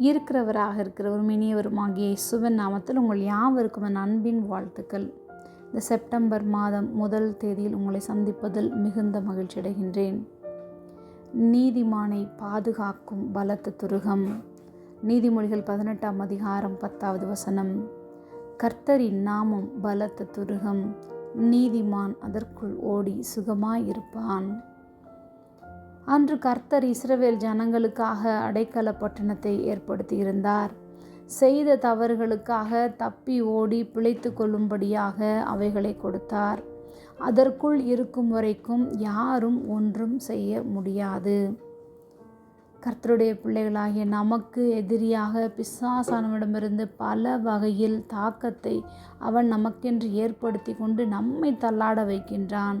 இருக்கிறவராக இருக்கிறவர் இனியவருமாகிய இயேசுவின் நாமத்தில் உங்கள் யாவருக்கும் என் அன்பின் வாழ்த்துக்கள். இந்த செப்டம்பர் மாதம் முதல் தேதியில் உங்களை சந்திப்பதில் மிகுந்த மகிழ்ச்சி அடைகின்றேன். நீதிமானை பாதுகாக்கும் பலத்த துருகம். நீதிமொழிகள் பதினெட்டாம் அதிகாரம் பத்தாவது வசனம். கர்த்தரின் நாமம் பலத்த துருகம். நீதிமான் அதற்குள் ஓடி சுகமாயிருப்பான் அன்று கர்த்தர் இஸ்ரவேல் ஜனங்களுக்காக அடைக்கல பட்டணத்தை ஏற்படுத்தியிருந்தார். செய்த தவறுகளுக்காக தப்பி ஓடி பிழைத்து கொள்ளும்படியாக அவைகளை கொடுத்தார். அதற்குள் இருக்கும் வரைக்கும் யாரும் ஒன்றும் செய்ய முடியாது. கர்த்தருடைய பிள்ளைகளாகிய நமக்கு எதிரியாக பிசாசானவிடமிருந்து பல வகையில் தாக்கத்தை அவன் நமக்கென்று ஏற்படுத்தி கொண்டு நம்மை தள்ளாட வைக்கின்றான்.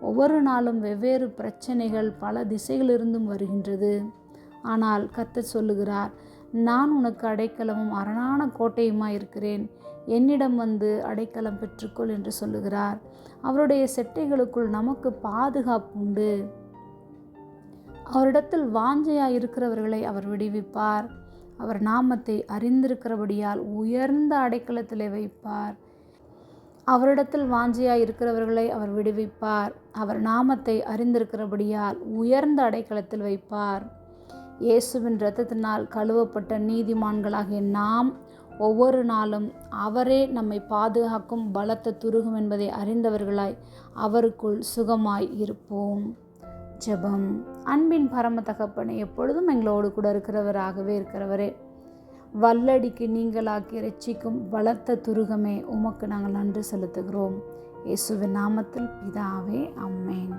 ஒவ்வொரு நாளும் வெவ்வேறு பிரச்சனைகள் பல திசைகளிலிருந்தும் வருகின்றது. ஆனால் கத்த சொல்லுகிறார் நான் உனக்கு அடைக்கலமும் அரணான கோட்டையுமாய் இருக்கிறேன். என்னிடம் வந்து அடைக்கலம் பெற்றுக்கொள் என்று சொல்லுகிறார். அவருடைய செட்டைகளுக்குள் நமக்கு பாதுகாப்பு உண்டு. அவரிடத்தில் வாஞ்சையாய் இருக்கிறவர்களை அவர் விடுவிப்பார். அவர் நாமத்தை அறிந்திருக்கிறபடியால் உயர்ந்த அடைக்கலத்திலே வைப்பார். அவரிடத்தில் வாஞ்சியாய் இருக்கிறவர்களை அவர் விடுவிப்பார். அவர் நாமத்தை அறிந்திருக்கிறபடியால் உயர்ந்த அடைக்கலத்தில் வைப்பார். இயேசுவின் இரத்தத்தினால் கழுவப்பட்ட நீதிமான்களாகிய நாம் ஒவ்வொரு நாளும் அவரே நம்மை பாதுகாக்கும் பலத்த துருகும் என்பதை அறிந்தவர்களாய் அவருக்குள் சுகமாய் இருப்போம். ஜெபம். அன்பின் பரம தகப்பனை எப்பொழுதும் எங்களோடு கூட இருக்கிறவராகவே இருக்கிறவரே வல்லடிக்கு நீங்களாக்கி ரட்சிக்கும் பலத்த துருகமே உமக்கு நாங்கள் நன்றி செலுத்துகிறோம். இயேசுவின் நாமத்தில் பிதாவே அம்மேன்